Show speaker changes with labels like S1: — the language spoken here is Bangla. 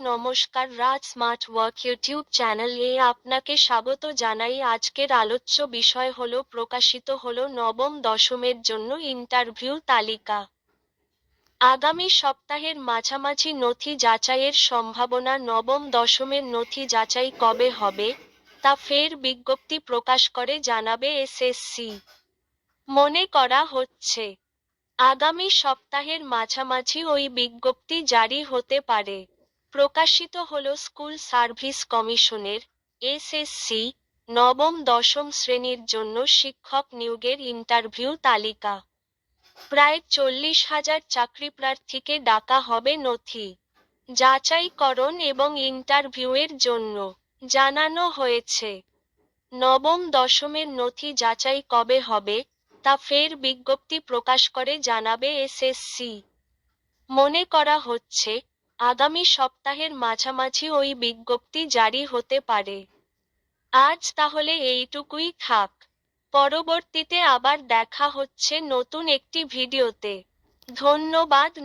S1: নমস্কার, Raj smart work YouTube channel এ আপনাকে স্বাগত জানাই। আজকের আলোচ্য বিষয় হল, প্রকাশিত হল নবম দশমের জন্য ইন্টারভিউ তালিকা। আগামী সপ্তাহের মাঝামাঝি নথি যাচাইয়ের সম্ভাবনা, নবম দশমের নথি যাচাই কবে হবে, তা ফের বিজ্ঞপ্তি প্রকাশ করে জানাবে এসএসসি মনে করা হচ্ছে, আগামী সপ্তাহের মাঝামাঝি ওই বিজ্ঞপ্তি জারি হতে পারে। প্রকাশিত হল স্কুল সার্ভিস কমিশনের এসএসসি নবম দশম শ্রেণির জন্য শিক্ষক নিয়োগের ইন্টারভিউ তালিকা। প্রায় চল্লিশ হাজার চাকরি প্রার্থীকে ডাকা হবে নথি। যাচাইকরণ এবং ইন্টারভিউয়ের জন্য জানানো হয়েছে, নবম দশমের নথি যাচাই কবে হবে তা ফের বিজ্ঞপ্তি প্রকাশ করে জানাবে এসএসসি। মনে করা হচ্ছে আগামী সপ্তাহের মাঝামাঝি ওই বিজ্ঞপ্তি জারি হতে পারে। আজ তাহলে এইটুকুই থাক। পরবর্তীতে আবার দেখা হচ্ছে নতুন একটি ভিডিওতে। ধন্যবাদ।